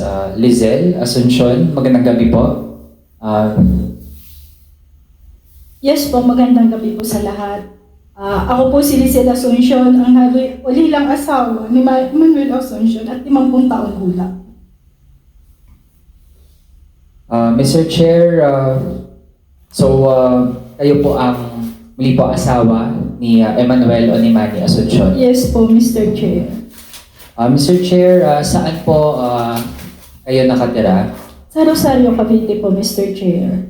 Miss uh, Lizelle Asuncion. Magandang gabi po. Uh, Yes po, magandang gabi po sa lahat. Ah, ako po si Lizelle Asuncion, ang ulilang asawa ni Ma- Manuel Asuncion at 50 taong gulang. uh, Mr. Chair, uh, so uh, kayo po ang muli po asawa ni uh, Emmanuel Onimani Asuncion. Yes po, Mr. Chair. Uh, Mr. Chair, uh, saan po uh, kayo nakatira? Sa Rosario, Cavite po, Mr. Chair.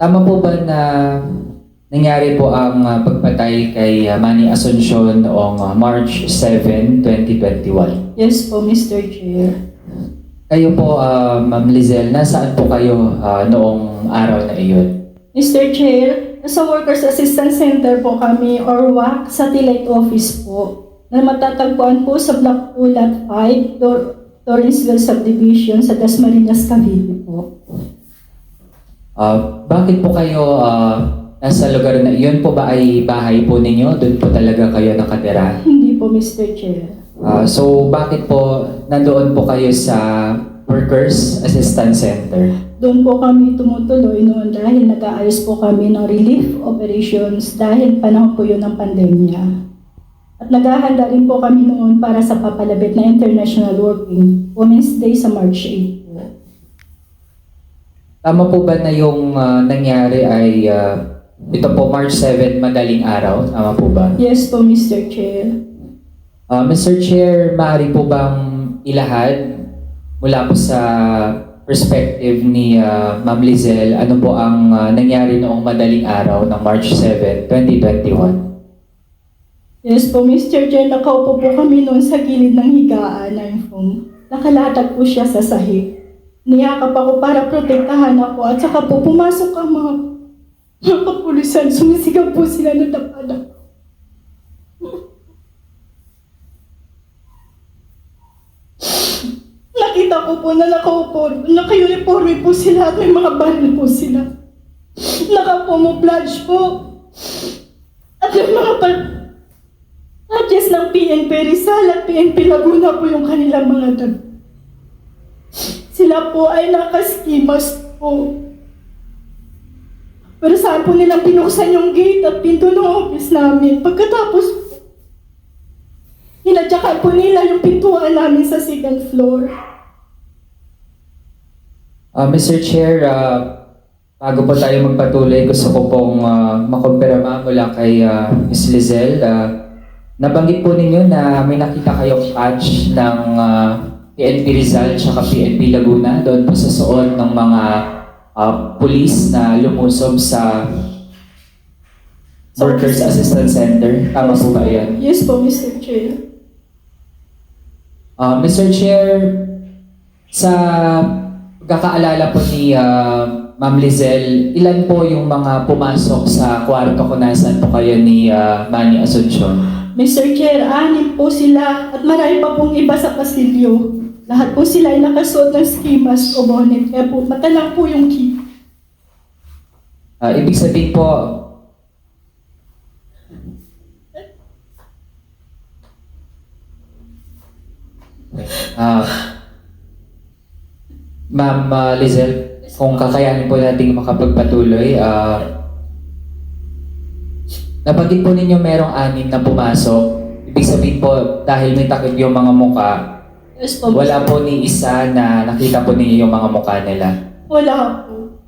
Tama po ba na nangyari po ang uh, pagpatay kay uh, Manny Asuncion noong uh, March 7, 2021? Yes po, Mr. Chair. Kayo po, uh, Ma'am Lizelle, nasaan po kayo uh, noong araw na iyon? Mr. Chair, nasa Workers Assistance Center po kami or WAC Satellite Office po na matatagpuan po sa Block Ulat 5, Dor- Torrensville Subdivision sa Dasmariñas, Cavite po. Uh, bakit po kayo uh, nasa lugar na iyon po ba ay bahay po ninyo? Doon po talaga kayo nakatira? Hindi po, Mr. Chair. Uh, so bakit po nandoon po kayo sa Workers Assistance Center? Doon po kami tumutuloy noon dahil nag-aayos po kami ng relief operations dahil panahon po yun ng pandemya. At naghahanda rin po kami noon para sa papalabit na International Working Women's Day sa March 8 po. Tama po ba na yung uh, nangyari ay uh, ito po March 7 madaling araw? Tama po ba? Yes po, Mr. Chair. Uh, Mr. Chair, maaari po bang ilahad mula po sa perspective ni uh, Ma'am Lizelle, ano po ang uh, nangyari noong madaling araw ng March 7, 2021? Yes po, Mr. Chair. Nakaupo po kami noon sa gilid ng higaan ng foam. Nakalatag po siya sa sahig. Niyakap ako para protektahan ako at saka po pumasok ang mga, mga kapulisan. Sumisigaw po sila na tapadak. Nakita ko po na nakaupo, naka-uniforme po sila at may mga baril po sila. Naka-camouflage po. At yung mga Patches ng PNP Rizal at PNP Laguna po yung kanilang mga dag. Sila po ay nakaskimas po. Pero saan po nilang pinuksan yung gate at pinto ng office namin. Pagkatapos po, hinadyakan po nila yung pintuan namin sa second floor. Uh, Mr. Chair, uh, bago po tayo magpatuloy, gusto ko pong uh, makumpirma mula kay uh, Ms. Lizelle. Uh, nabanggit po ninyo na may nakita kayong patch ng uh, PNP Rizal at PNP Laguna doon po sa suot ng mga uh, pulis na lumusob sa Workers Assistance Center. Tama po ba yan? Yes po, Mr. Chair. Uh, Mr. Chair, sa pagkakaalala po ni uh, Ma'am Lizelle, ilan po yung mga pumasok sa kwarto kung nasaan po kayo ni uh, Manny Asuncion? Mr. Chair, anim po sila at marami pa pong iba sa pasilyo. Lahat po sila ay nakasuot ng skimas o bonnet, kaya po mata lang po yung key. Uh, ibig sabihin po, ah Ma'am uh, Lizelle, kung kakayanin po nating makapagpatuloy, ah nabanggit po ninyo merong anim na pumasok. Ibig sabihin po, dahil may takip yung mga muka, Yes po. wala po ni isa na nakita po ninyo yung mga mukha nila. Wala po.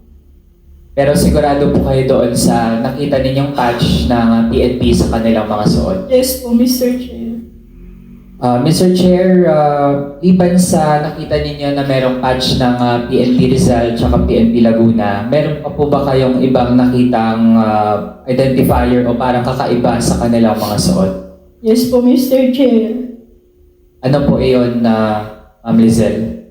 Pero sigurado po kayo doon sa nakita ninyong patch ng PNP sa kanilang mga suot. Yes po, Mr. Chair. Uh, Mr. Chair, uh, liban sa nakita ninyo na merong patch ng uh, PNP Rizal at PNP Laguna, meron pa po ba kayong ibang nakitang uh, identifier o parang kakaiba sa kanilang mga suot? Yes po, Mr. Chair. Ano po iyon na Ma'am Lizelle?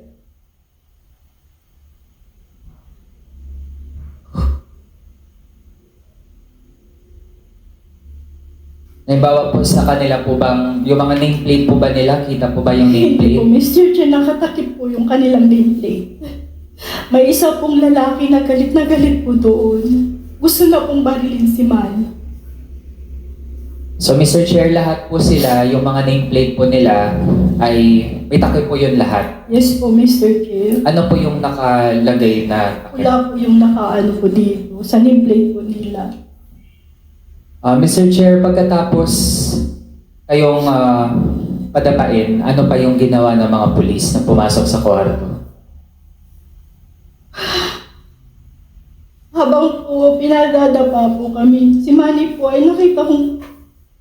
Halimbawa po sa kanila po bang, yung mga nameplate po ba nila? Kita po ba yung Hindi po, nameplate? Mr. Chair, nakatakip po yung kanilang nameplate. May isa pong lalaki na galit na galit po doon. Gusto na pong barilin si Man. So Mr. Chair, lahat po sila, yung mga nameplate po nila ay may takip po yun lahat. Yes po, Mr. Chair. Ano po yung nakalagay na? Wala po yung nakaano po dito. Sa nameplate po nila. Ah, Mr. Chair, pagkatapos kayong ah, padapain, ano pa yung ginawa ng mga pulis na pumasok sa kwarto? Habang po pinadadapa po kami, si Manny po ay nakita kong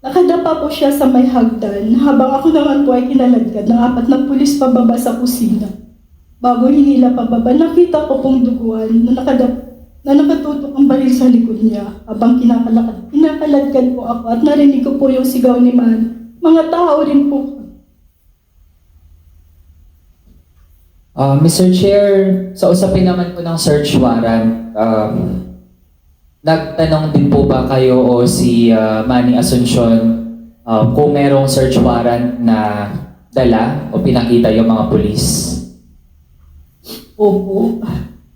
nakadapa po siya sa may hagdan. Habang ako naman po ay kinaladkad ng apat na pulis pababa sa kusina. Bago hinila pababa, nakita ko pong duguan na nakadap na nakatutok ang baril sa likod niya. Habang kinakalakad, kinakaladkad po ako at narinig ko po yung sigaw ni Man. Mga tao rin po. Ah, Mr. Chair, sa usapin naman po ng search warrant, um, nagtanong din po ba kayo o si ah, Manny Asuncion ah, kung merong search warrant na dala o pinakita yung mga pulis? Opo.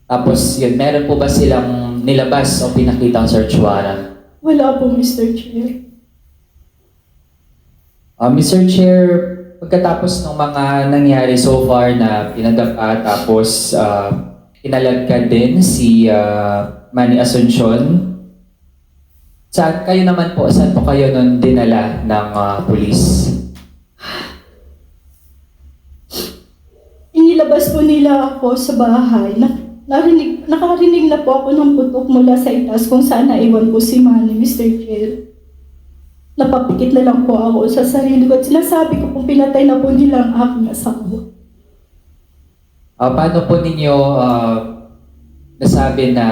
Tapos yun, meron po ba silang nilabas o pinakita ang search warrant? Wala po, Mr. Chair. Ah, Mr. Chair, pagkatapos ng mga nangyari so far na pinadapa tapos uh, kinaladkad din si ah, Manny Asuncion, saan kayo naman po, saan po kayo nun dinala ng ah, pulis? Inilabas po nila ako sa bahay. Na, narinig, nakarinig na po ako ng putok mula sa itaas kung saan naiwan po si Manny, Mr. Chair. Napapikit na lang po ako sa sarili ko at sinasabi ko kung pinatay na po nila ang aking asawa. Ah, paano po ninyo ah, nasabi na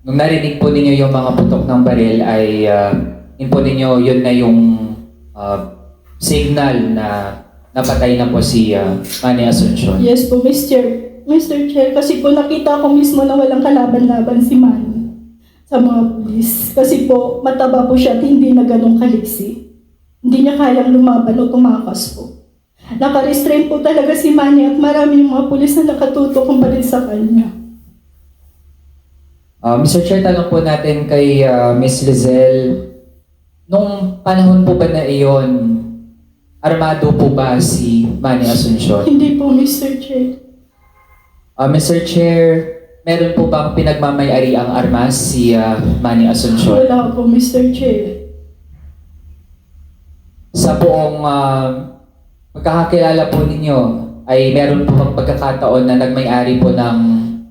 nung narinig po ninyo yung mga putok ng baril ay uh, yun po ninyo yun na yung ah, signal na napatay na po si ah, Manny Asuncion? Yes po, Mr. Mr. Chair, kasi po nakita ko mismo na walang kalaban-laban si Manny sa mga pulis. Kasi po, mataba po siya at hindi na ganong kaliksi. Hindi niya kayang lumaban o tumakas po. Nakarestrain po talaga si Manny at marami yung mga pulis na nakatutok kung baril sa kanya. Ah, Mr. Chair, tanong po natin kay ah, Miss Lizelle, nung panahon po ba na iyon, armado po ba si Manny Asuncion? Hindi po, Mr. Chair. Ah, Mr. Chair, meron po bang pinagmamayari ang armas si ah, Manny Asuncion? Wala po, Mr. Chair. Sa buong ah, pagkakakilala po ninyo, ay meron po bang pagkakataon na nagmay-ari po ng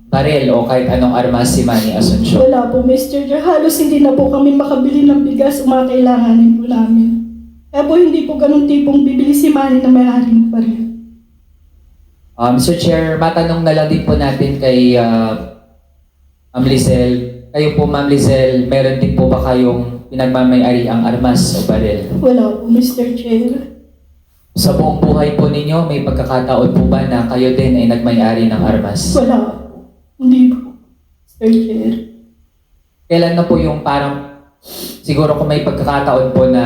baril o kahit anong armas si Manny Asuncion? Wala po, Mr. Chair. Halos hindi na po kami makabili ng bigas o mga kailanganin po namin. Kaya po hindi po ganun tipong bibili si Manny na may-aring pa rin. Ah, Mr. Chair, matanong na lang din po natin kay ah, Ma'am Lizelle. Kayo po, Ma'am Lizelle, meron din po ba kayong pinagmamayari ang armas o baril? Wala po, Mr. Chair. Sa buong buhay po ninyo, may pagkakataon po ba na kayo din ay nagmayari ng armas? Wala po. Hindi po, Mr. Chair. Kailan na po yung parang, siguro kung may pagkakataon po na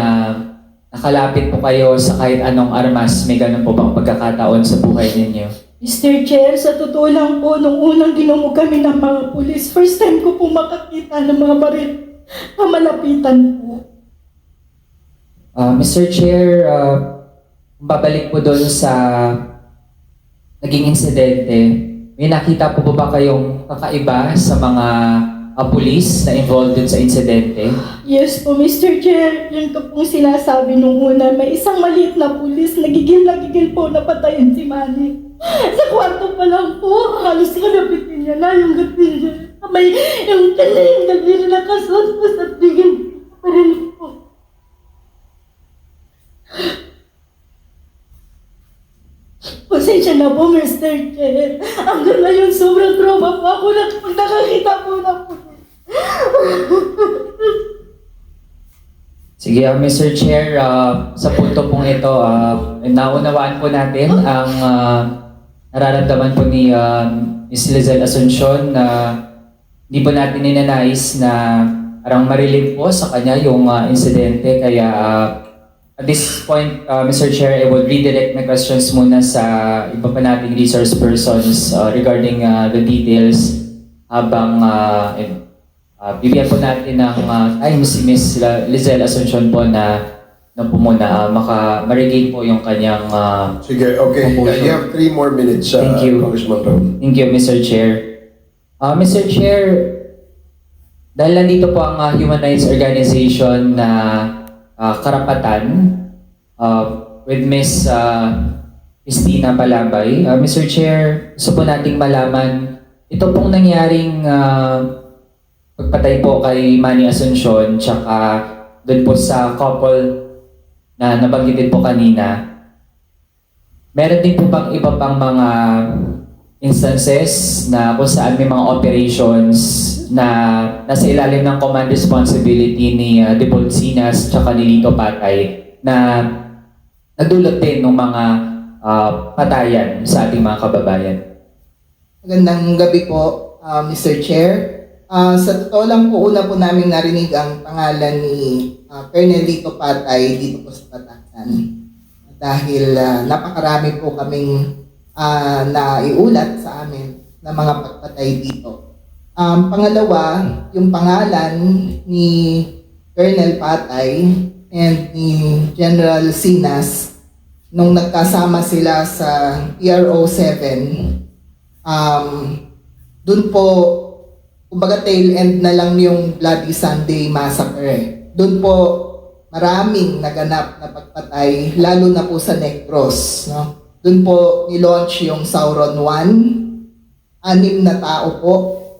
nakalapit po kayo sa kahit anong armas, may ganun po bang pagkakataon sa buhay ninyo? Mr. Chair, sa totoo lang po, nung unang dinumog kami ng mga pulis, first time ko po makakita ng mga baril na malapitan po. Ah, Mr. Chair, ah, babalik po doon sa naging insidente. May nakita po ba kayong kakaiba sa mga ah, pulis na involved dun sa insidente? Yes po, Mr. Chair, yun ko pong sinasabi nung una, may isang maliit na pulis, nagigil na gigil po na patayin si Manny. Sa kwarto pa lang po, halos kanapitin niya na yung gatin niya. May yung tala yung daliri na kasustos at bigyan pa rin po. Pasensya na po, Mr. Chair. Hanggang ngayon, sobrang trauma po ako na pag nakakita po ng pulis. Sige, ah, Mr. Chair, ah, sa punto pong ito, ah, naunawaan po natin ang ah, nararamdaman po ni ah, Ms. Lizelle Asuncion na hindi po natin ninanais na parang marilate po sa kanya yung ah, insidente. Kaya ah, at this point, ah, Mr. Chair, I will redirect my questions muna sa iba pa nating resource persons ah, regarding ah, the details habang uh, Ah, bibigyan po natin ng uh, time si Miss Lizelle Asuncion po na na po muna, ah, maka, ma-regain po yung kanyang ah, Sige, okay. Promotion. You have three more minutes, uh, Thank you. Congressman Raul. Thank you, Mr. Chair. Uh, Mr. Chair, dahil nandito po ang uh, Human Rights Organization na uh, karapatan uh, with Miss uh, Christina Palabay. Uh, Mr. Chair, gusto po nating malaman, ito pong nangyaring uh, pagpatay po kay Manny Asuncion tsaka doon po sa couple na nabanggit din po kanina, Meron din po bang iba pang mga instances na kung saan may mga operations na nasa ilalim ng command responsibility ni uh, Dipol Sinas tsaka ni Lito Patay na nagdulot din ng mga ah, patayan sa ating mga kababayan. Magandang gabi po, uh, Mr. Chair. Ah, sa totoo lang po, una po namin narinig ang pangalan ni uh, Colonel Lito Patay dito po sa Patasan. Dahil ah, napakarami po kaming ah, naiulat sa amin na mga pagpatay dito. Um, pangalawa, yung pangalan ni Colonel Patay and ni General Sinas nung nagkasama sila sa PRO 7 um, dun po, kumbaga tail end na lang yung Bloody Sunday Massacre. eh. Dun po, maraming naganap na pagpatay, lalo na po sa Negros. No? Dun po nilaunch yung Sauron 1. Anim na tao po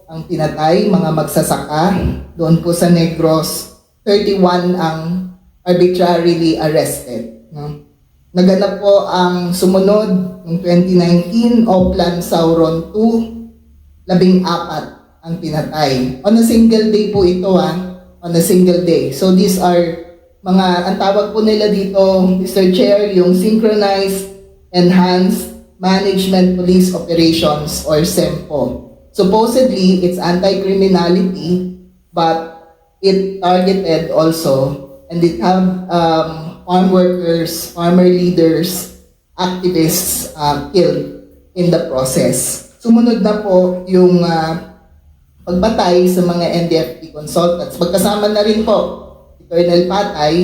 ang tinatay, mga magsasaka. Doon po sa Negros, 31 ang arbitrarily arrested. No? Naganap po ang sumunod ng 2019, Oplan Sauron 2, labing apat ang pinatay. On a single day po ito ha, on a single day. So these are mga, ang tawag po nila dito, Mr. Chair, yung Synchronized Enhanced Management Police Operations or SEMPO. Supposedly, it's anti-criminality, but it targeted also and it have um, farm workers, farmer leaders, activists uh, killed in the process. Sumunod na po yung uh, pagbatay sa mga NDFP consultants. Magkasama na rin po si Colonel Patay,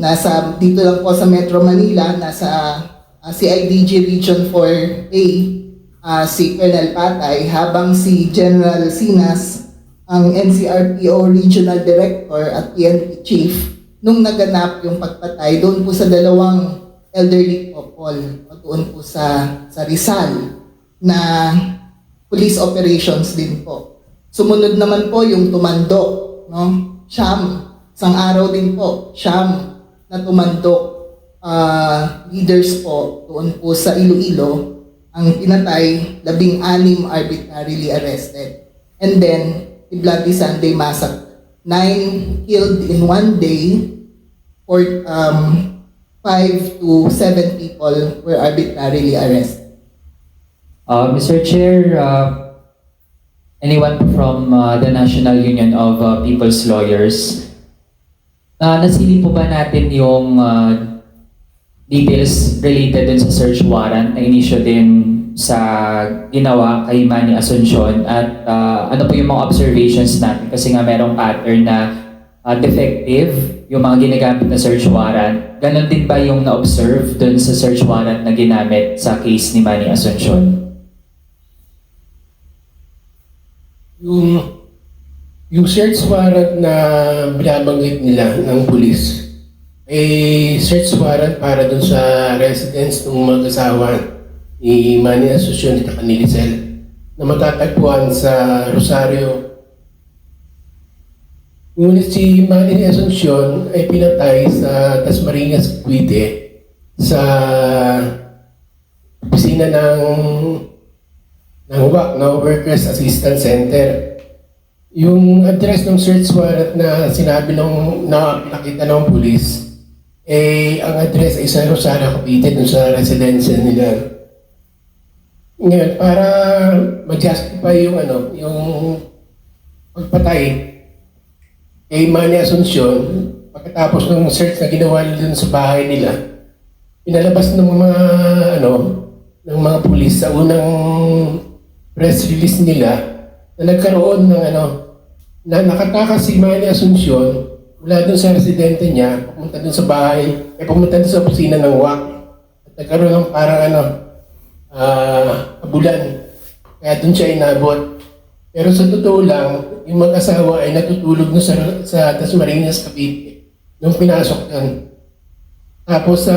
nasa, dito lang po sa Metro Manila, nasa uh, CIDG Region 4A, uh, si Colonel Patay, habang si General Sinas, ang NCRPO Regional Director at PNP Chief, nung naganap yung pagpatay doon po sa dalawang elderly couple, doon po sa, sa Rizal, na police operations din po. Sumunod naman po yung tumandok, no? Siyam, isang araw din po, siyam na tumandok ah, leaders po doon po sa Iloilo ang pinatay, labing anim arbitrarily arrested. And then, the Bloody Sunday Massacre. Nine killed in one day, or um, five to seven people were arbitrarily arrested. Uh, Mr. Chair, uh, anyone from uh, the National Union of uh, People's Lawyers, uh, nasili po ba natin yung uh, details related dun sa search warrant na inisyo din sa ginawa kay Manny Asuncion at uh, ano po yung mga observations natin kasi nga merong pattern na uh, defective yung mga ginagamit na search warrant. Ganon din ba yung na-observe dun sa search warrant na ginamit sa case ni Manny Asuncion? Yung, yung search warrant na binabanggit nila ng pulis, ay search warrant para dun sa residence ng mag-asawa ni Manny Asuncion at ni Lizel na matatagpuan sa Rosario. Ngunit si Manny Asuncion ay pinatay sa Dasmariñas, Cavite sa opisina ng ng WAC? Workers Assistance Center. Yung address ng search warrant na sinabi nung na pinakita ng pulis, eh, ang address ay sa Rosario, Cavite, dun sa residensya nila. Ngayon, para ma-justify yung ano, yung pagpatay kay Manny Asuncion, pagkatapos ng search na ginawa dun sa bahay nila, pinalabas ng mga ano, ng mga pulis sa unang press release nila na nagkaroon ng ano, na nakatakas si Manny Asuncion mula dun sa residente niya, papunta dun sa bahay, eh pumunta dun sa opisina ng WAC. At nagkaroon ng parang ano, ah, abulan. Kaya dun siya inabot. Pero sa totoo lang, yung mag-asawa ay natutulog na sa, sa Dasmariñas, Cavite. Nung pinasok yan. Tapos, sa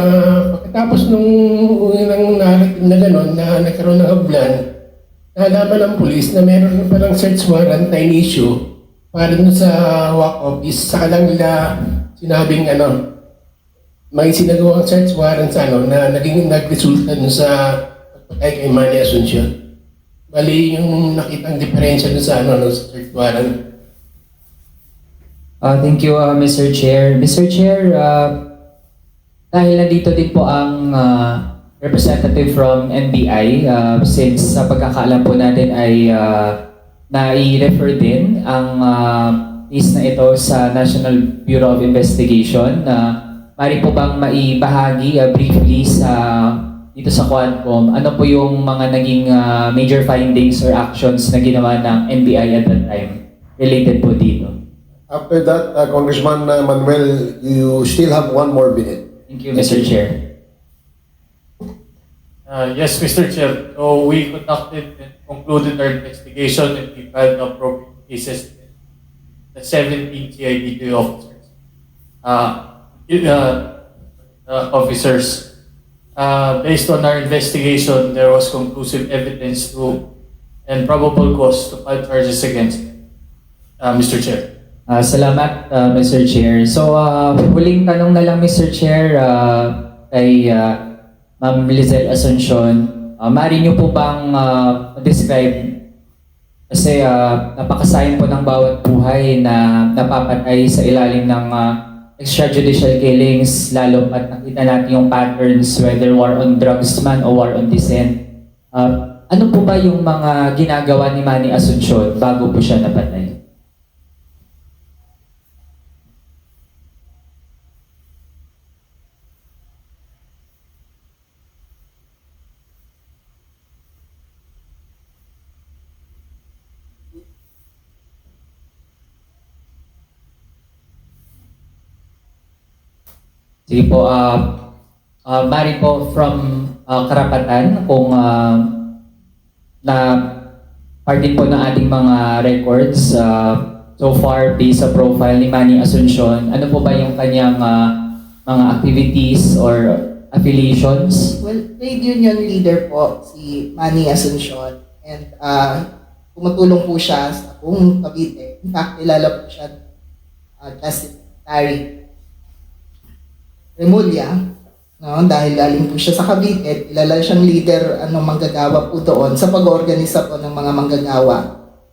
pagkatapos nung unang narating na gano'n, na nagkaroon ng abulan, nalaman ng pulis na meron na palang search warrant na in-issue para dun sa WAC office. Saka lang nila sinabing ano, may sinagawang search warrant sa ano na naging nagresulta dun sa pagpatay kay Manny Asuncion. Bali yung nakitang diferensya dun sa ano, no, sa search warrant. Uh, thank you, uh, Mr. Chair. Mr. Chair, uh, dahil nandito din po ang uh, representative from NBI, uh, since sa pagkakaalam po natin ay uh, nai-refer din ang uh, case na ito sa National Bureau of Investigation. Uh, mari po bang maibahagi uh, briefly sa dito sa Quadcom, ano po yung mga naging uh, major findings or actions na ginawa ng NBI at that time related po dito? After that, uh, Congressman uh, Manuel, you still have one more minute. Thank you, Mr. Chair. Uh, yes, Mr. Chair. So we conducted and concluded our investigation and we filed the appropriate cases with the 17 CIDJ officers. Uh, it, uh, uh, officers, uh, based on our investigation, there was conclusive evidence to and probable cause to file charges against uh, Mr. Chair. Ah, salamat, ah, Mr. Chair. So, uh, huling tanong na lang, Mr. Chair, ah, kay ah, Ma'am Lizelle Asuncion. Uh, Mari niyo po bang ah, describe kasi ah, napakasayang po ng bawat buhay na napapatay sa ilalim ng ah, extrajudicial killings, lalo pat nakita natin yung patterns, whether war on drugs man o war on dissent. Ah, ano po ba yung mga ginagawa ni Manny Asuncion bago po siya napatay? Sige po, uh, uh, Mari po from uh, Karapatan, kung uh, na part po ng ating mga records, uh, so far based sa profile ni Manny Asuncion, ano po ba yung kanyang uh, mga activities or affiliations? Well, trade union leader po si Manny Asuncion and uh, tumutulong po siya sa buong Cavite. In fact, kilala po siya uh, Justice Secretary Remulla, no, dahil galing po siya sa Cavite, kilala siyang leader ano manggagawa po doon sa pag-organisa po ng mga manggagawa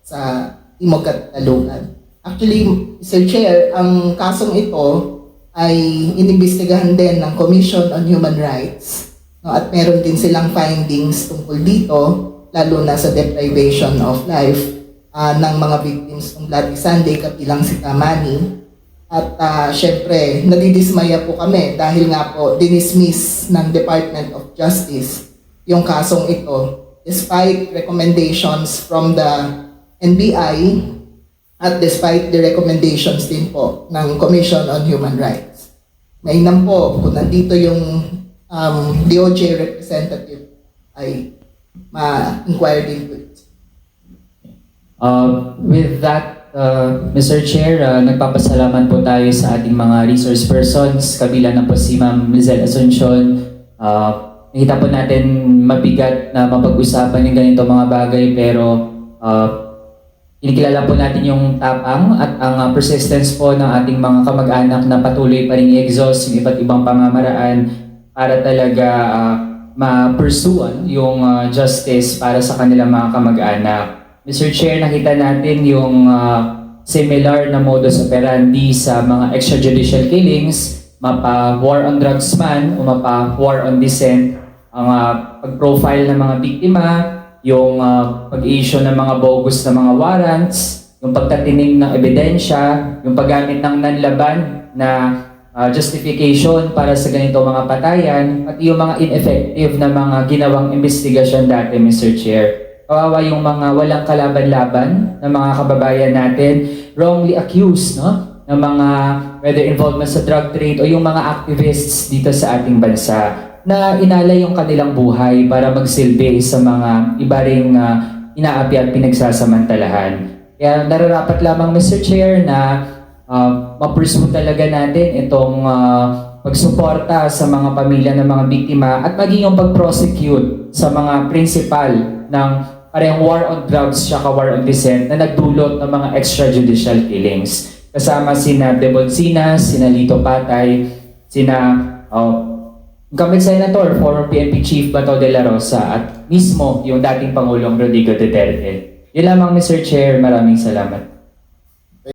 sa Timog Katalugan. Actually, Mr. Chair, ang kasong ito ay inimbestigahan din ng Commission on Human Rights. No, at meron din silang findings tungkol dito, lalo na sa deprivation of life ah, ng mga victims ng Bloody Sunday, kabilang si Kamani. At ah, syempre, nadidismaya po kami dahil nga po dinismiss ng Department of Justice yung kasong ito despite recommendations from the NBI at despite the recommendations din po ng Commission on Human Rights. Mainam po kung nandito yung um, DOJ representative ay ma-inquire din po. Uh, with that, uh, Mr. Chair, uh, nagpapasalamat po tayo sa ating mga resource persons. Kabila na po si Ma'am Lizelle Asuncion. Uh, nakita po natin mabigat na mapag-usapan yung ganito mga bagay pero uh, kinikilala po natin yung tapang at ang uh, persistence po ng ating mga kamag-anak na patuloy pa rin i-exhaust yung iba't ibang pamamaraan para talaga uh, ma-pursue yung uh, justice para sa kanilang mga kamag-anak. Mr. Chair, nakita natin yung uh, similar na modus operandi sa mga extrajudicial killings, mapa war on drugs man o mapa war on dissent, ang uh, pag-profile ng mga biktima, yung uh, pag-issue ng mga bogus na mga warrants, yung pagtatining ng ebidensya, yung paggamit ng nanlaban na uh, justification para sa ganito mga patayan, at yung mga ineffective na mga ginawang investigasyon dati, Mr. Chair. Kawawa yung mga walang kalaban-laban na mga kababayan natin, wrongly accused, no? ng mga whether involvement sa drug trade o yung mga activists dito sa ating bansa na inalay yung kanilang buhay para magsilbi sa mga iba ring ah, inaapi at pinagsasamantalahan. Kaya nararapat lamang Mr. Chair na uh, ma-pursue talaga natin itong ah, pagsuporta sa mga pamilya ng mga biktima at maging yung pag-prosecute sa mga principal ng parehong war on drugs at war on dissent na nagdulot ng mga extrajudicial killings. Kasama sina Debonsinas, sina Lito Patay, sina uh, Incumbent Senator, former PNP Chief Bato de la Rosa at mismo yung dating Pangulong Rodrigo Duterte. Yun lamang Mr. Chair, maraming salamat.